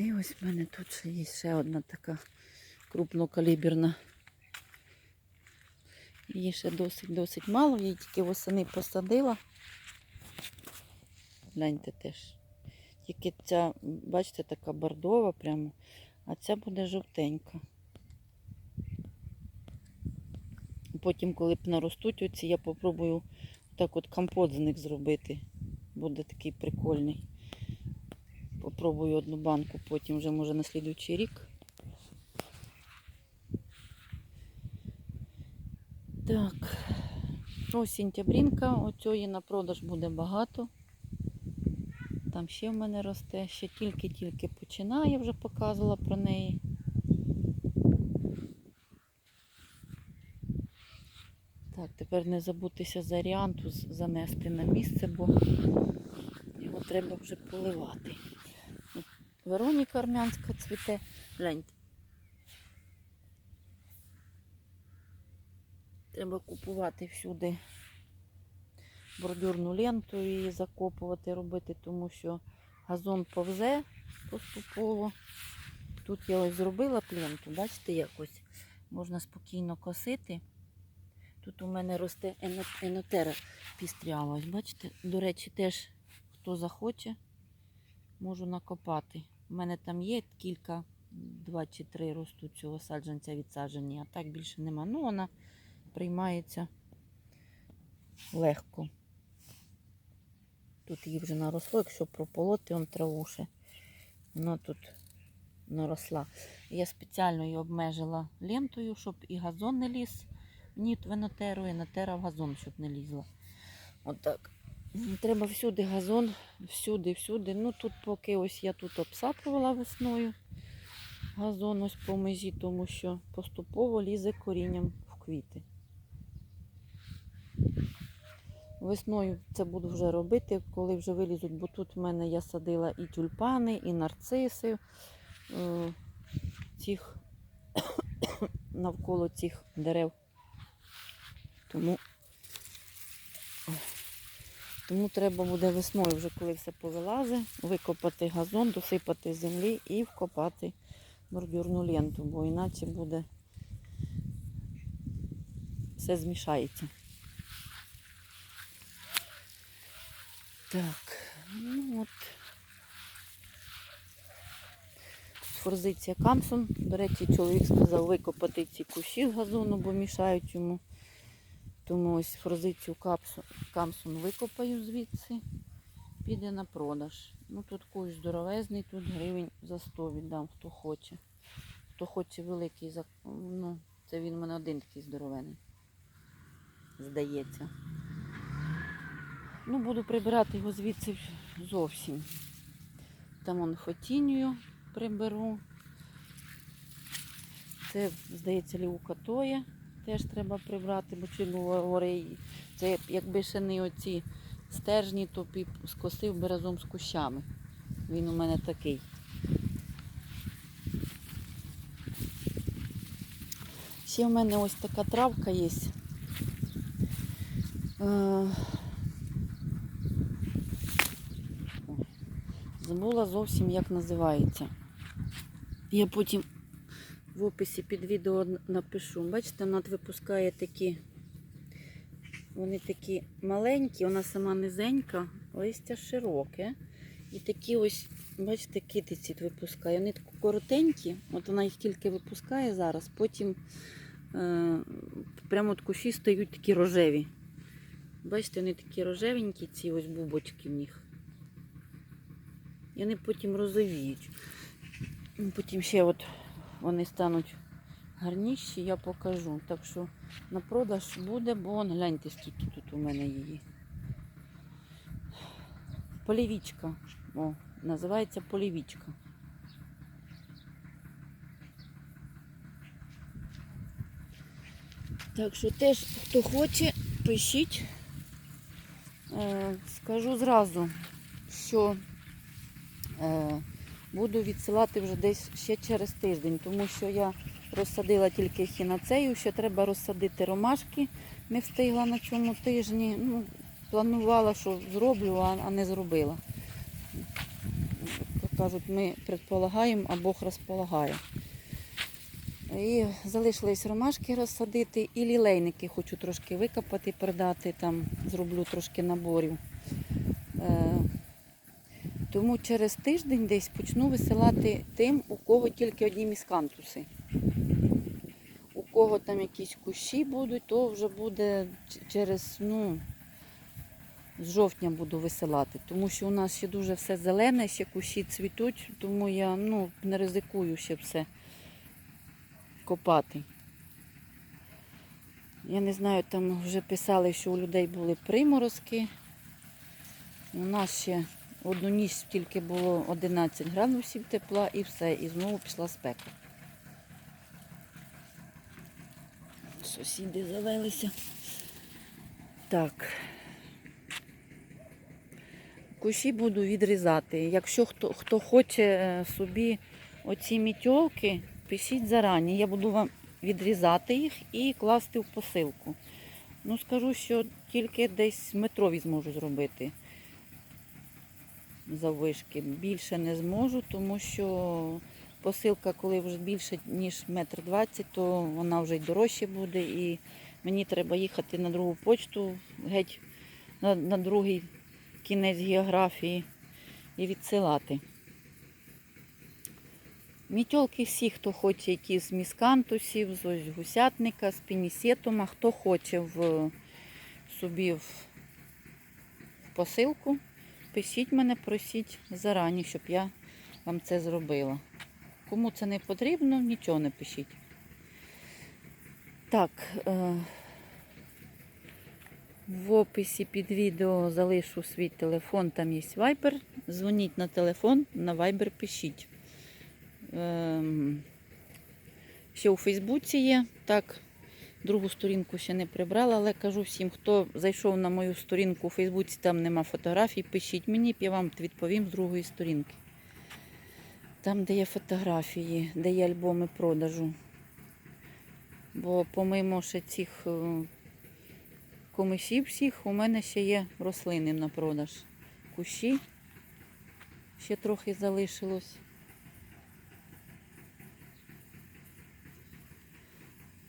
І ось в мене тут ще є ще одна така крупнокаліберна. Її ще досить-досить мало, її тільки восени посадила. Гляньте теж. Тільки ця, бачите, така бордова прямо, а ця буде жовтенька. Потім, коли б наростуть оці, я попробую так от компот з них зробити. Буде такий прикольний. Попробую одну банку, потім вже може на слідуючий рік. Так, ось сентябрінка, оцієї на продаж буде багато. Там ще в мене росте, ще тільки-тільки починає, вже показувала про неї. Так, тепер не забутися за ріантус занести на місце, бо його треба вже поливати. Вероніка армянська цвіте. Гляньте. Треба купувати всюди бордюрну ленту і закопувати, робити, тому що газон повзе поступово. Тут я ось зробила пленту, бачите, якось можна спокійно косити. Тут у мене росте ено- енотера пістрява. Бачите, до речі, теж хто захоче, можу накопати. У мене там є кілька, два чи три ростуть цього саджанця відсаджені, а так більше нема. Ну, вона приймається легко. Тут її вже наросло, якщо прополоти он траву ще. Вона тут наросла. Я спеціально її обмежила лентою, щоб і газон не ліз. Ні, венотеру, і натера в газон, щоб не лізла. Отак. М, Треба всюди газон, всюди, всюди. Ну тут поки ось я тут обсапувала весною газон ось по межі, тому що поступово лізе корінням в квіти. Весною це буду вже робити, коли вже вилізуть, бо тут в мене я садила і тюльпани, і нарциси. е, Цих навколо цих дерев. Тому, тому треба буде весною, вже коли все повилазить, викопати газон, досипати землі і вкопати бордюрну ленту, бо іначе буде все змішається. Так, ну от. Форзиція Камсон. До речі, чоловік сказав викопати ці кущі з газону, бо мішають йому. Тому ось форзицію капсу- Камсон викопаю звідси. Піде на продаж. Ну тут кущ здоровезний, тут гривень за 100 віддам, хто хоче. Хто хоче великий, ну, це він у мене один такий здоровений. Здається. Ну, буду прибирати його звідси зовсім. Там он фотінію приберу. Це, здається, лівука тоє. Теж треба прибрати, бо чилуори. Це якби ще не оці стержні, то б скосив би разом з кущами. Він у мене такий. Ще в мене ось така травка є. Е, Забула зовсім як називається. Я потім в описі під відео напишу. Бачите, вона випускає такі, вони такі маленькі, вона сама низенька, листя широке. І такі ось, бачите, китиці випускає. Вони такі коротенькі, от вона їх тільки випускає зараз, потім е, прямо от кущі стають такі рожеві. Бачите, вони такі рожевенькі, ці ось бубочки в них. І вони потім розовіють. Потім ще от вони стануть гарніші, я покажу. Так що на продаж буде, бо он, гляньте, скільки тут у мене її. Полівічка. О, називається полівічка. Так що теж, хто хоче, пишіть. Е, скажу зразу, що е, буду відсилати вже десь ще через тиждень, тому що я розсадила тільки хінацею, ще треба розсадити ромашки, не встигла на цьому тижні. Ну, планувала, що зроблю, а, не зробила. кажуть, ми предполагаємо, а Бог розполагає. І залишились ромашки розсадити і лілейники хочу трошки викопати, продати, там зроблю трошки наборів. Тому через тиждень десь почну висилати тим, у кого тільки одні міскантуси. У кого там якісь кущі будуть, то вже буде через, ну, з жовтня буду висилати. Тому що у нас ще дуже все зелене, ще кущі цвітуть, тому я ну, не ризикую ще все копати. Я не знаю, там вже писали, що у людей були приморозки. У нас ще одну ніч тільки було 11 градусів тепла і все, і знову пішла спека. Сусіди завелися. Так. Кущі буду відрізати. Якщо хто, хто хоче е, собі оці мітьолки, пишіть зарані. Я буду вам відрізати їх і класти в посилку. Ну, скажу, що тільки десь метрові зможу зробити заввишки. Більше не зможу, тому що посилка, коли вже більше, ніж метр двадцять, то вона вже й дорожче буде. І мені треба їхати на другу почту, геть на, на другий кінець географії і відсилати. Мітьолки всі, хто хоче які з міскантусів, з ось гусятника, з пінісетума, хто хоче в собі в посилку, пишіть мене, просіть зарані, щоб я вам це зробила. Кому це не потрібно, нічого не пишіть. Так, е, в описі під відео залишу свій телефон, там є Viber. Дзвоніть на телефон, на Viber пишіть. Ем, Ще у Фейсбуці є. Так, другу сторінку ще не прибрала, але кажу всім, хто зайшов на мою сторінку у Фейсбуці, там нема фотографій, пишіть мені, я вам відповім з другої сторінки. Там, де є фотографії, де є альбоми продажу. Бо помимо ще цих е, комишів всіх, у мене ще є рослини на продаж. Кущі ще трохи залишилось.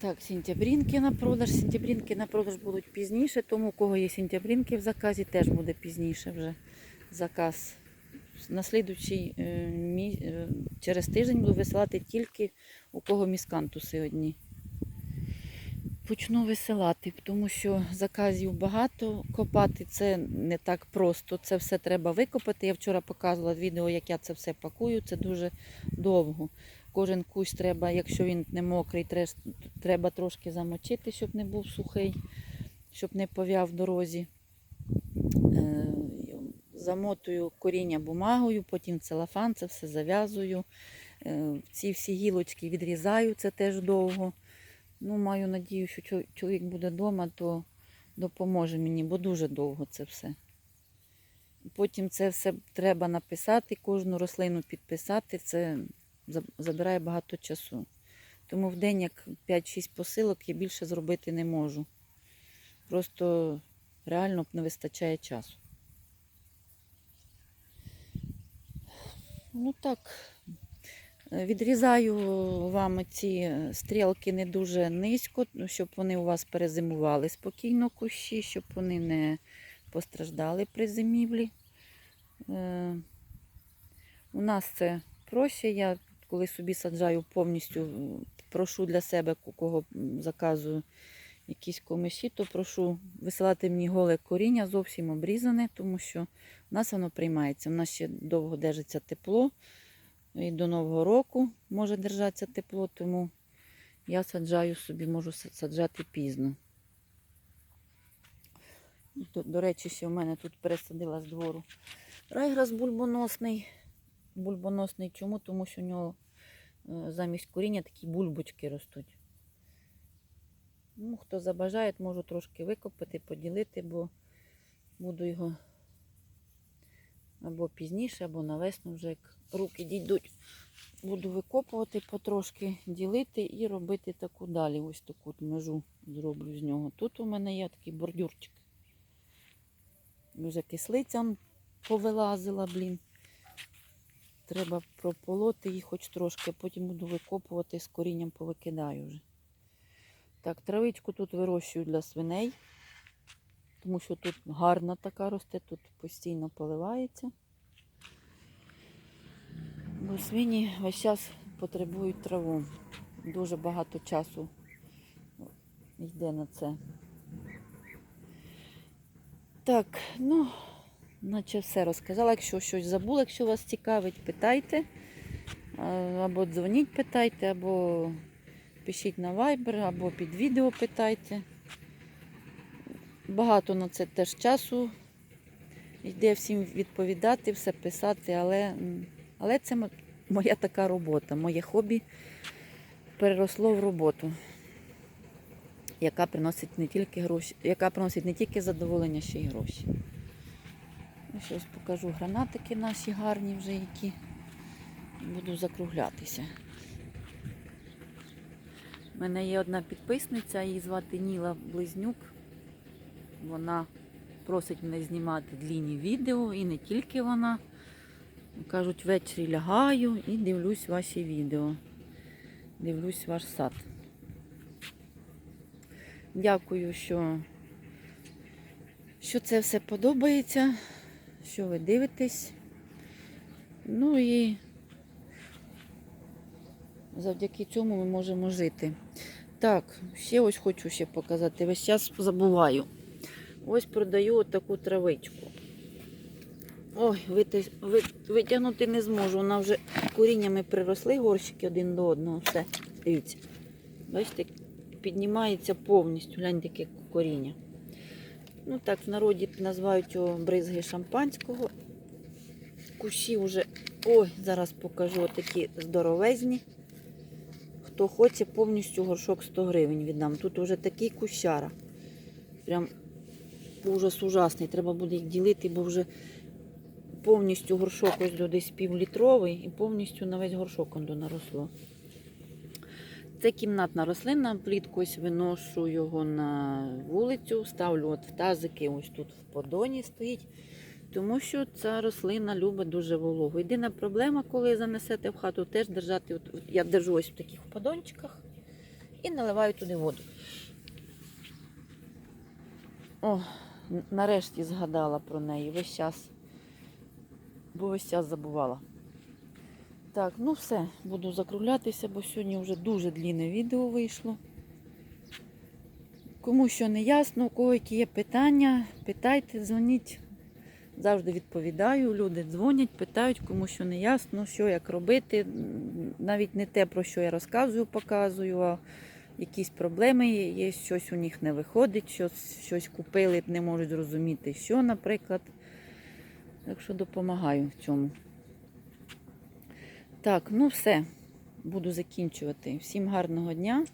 Так, сентябрінки на продаж. Сентябрінки на продаж будуть пізніше, тому у кого є сентябрінки в заказі, теж буде пізніше вже заказ. На слідуючий е, е, через тиждень буду висилати тільки у кого міскантуси одні. Почну висилати, тому що заказів багато. Копати це не так просто. Це все треба викопати. Я вчора показувала відео, як я це все пакую. Це дуже довго. Кожен кущ треба, якщо він не мокрий, треба трошки замочити, щоб не був сухий, щоб не пов'яв в дорозі. Е, Замотую коріння бумагою, потім целофан, це все зав'язую. Е, Ці всі гілочки відрізаю, це теж довго. Ну, маю надію, що чоловік буде вдома, то допоможе мені, бо дуже довго це все. Потім це все треба написати, кожну рослину підписати. Це забирає багато часу. Тому в день як 5-6 посилок я більше зробити не можу. Просто реально не вистачає часу. Ну так, Е, відрізаю вам ці стрілки не дуже низько, ну, щоб вони у вас перезимували спокійно кущі, щоб вони не постраждали при зимівлі. Е, У нас це проще. Я коли собі саджаю повністю, прошу для себе, кого заказую якісь комиші, то прошу висилати мені голе коріння, зовсім обрізане, тому що в нас воно приймається. У нас ще довго держиться тепло. І до Нового року може держатися тепло, тому я саджаю собі, можу саджати пізно. До, до речі, ще в мене тут пересадила з двору райграс бульбоносний. Бульбоносний чому? Тому що у нього е, замість коріння такі бульбочки ростуть. Ну, хто забажає, можу трошки викопати, поділити, бо буду його або пізніше, або на весну вже як руки дійдуть. Буду викопувати потрошки, ділити і робити таку далі. Ось таку межу зроблю з нього. Тут у мене є такий бордюрчик. Вже кислиця повилазила, блін. Треба прополоти їх хоч трошки, потім буду викопувати з корінням повикидаю вже. Так, травичку тут вирощую для свиней, тому що тут гарна така росте, тут постійно поливається. Бо свині весь час потребують траву. Дуже багато часу йде на це. Так, ну, наче все розказала. Якщо щось забула, якщо вас цікавить, питайте. Або дзвоніть, питайте, або пишіть на Viber, або під відео питайте. Багато на це теж часу йде всім відповідати, все писати, але, але це моя така робота, моє хобі переросло в роботу, яка приносить не тільки гроші, яка приносить не тільки задоволення, ще й гроші. Ну, Щось покажу гранатики наші гарні вже які. Буду закруглятися. У мене є одна підписниця, її звати Ніла Близнюк. Вона просить мене знімати длінні відео і не тільки вона. Кажуть, ввечері лягаю і дивлюсь ваші відео. Дивлюсь ваш сад. Дякую, що, що це все подобається, що ви дивитесь. Ну і завдяки цьому ми можемо жити. Так, ще ось хочу ще показати. Весь час забуваю. Ось продаю отаку травичку. Ой, витягнути не зможу. Вона вже коріннями приросли горщики один до одного. Все, дивіться. Бачите, піднімається повністю. Гляньте, яке коріння. Ну так, в народі називають його бризги шампанського. Кущі вже, ой, зараз покажу такі здоровезні. Хто хоче, повністю горшок 100 гривень віддам. Тут вже такий кущара. Прям ужас ужасний. Треба буде їх ділити, бо вже повністю горшок ось десь півлітровий і повністю на весь горшок он наросло. Це кімнатна рослина, влітку ось виношу його на вулицю, ставлю от в тазики, ось тут в подоні стоїть. Тому що ця рослина любить дуже вологу. Єдина проблема, коли занесете в хату, теж держати. От, я держу ось в таких подончиках і наливаю туди воду. О, нарешті згадала про неї весь час. Бо весь час забувала. Так, ну все, буду закруглятися, бо сьогодні вже дуже длінне відео вийшло. Кому що не ясно, у кого які є питання, питайте, дзвоніть. Завжди відповідаю. Люди дзвонять, питають, кому що не ясно, що як робити. Навіть не те, про що я розказую, показую, а якісь проблеми є, щось у них не виходить, щось, щось купили, не можуть зрозуміти, що, наприклад. Так що допомагаю в цьому. Так, ну все. Буду закінчувати. Всім гарного дня.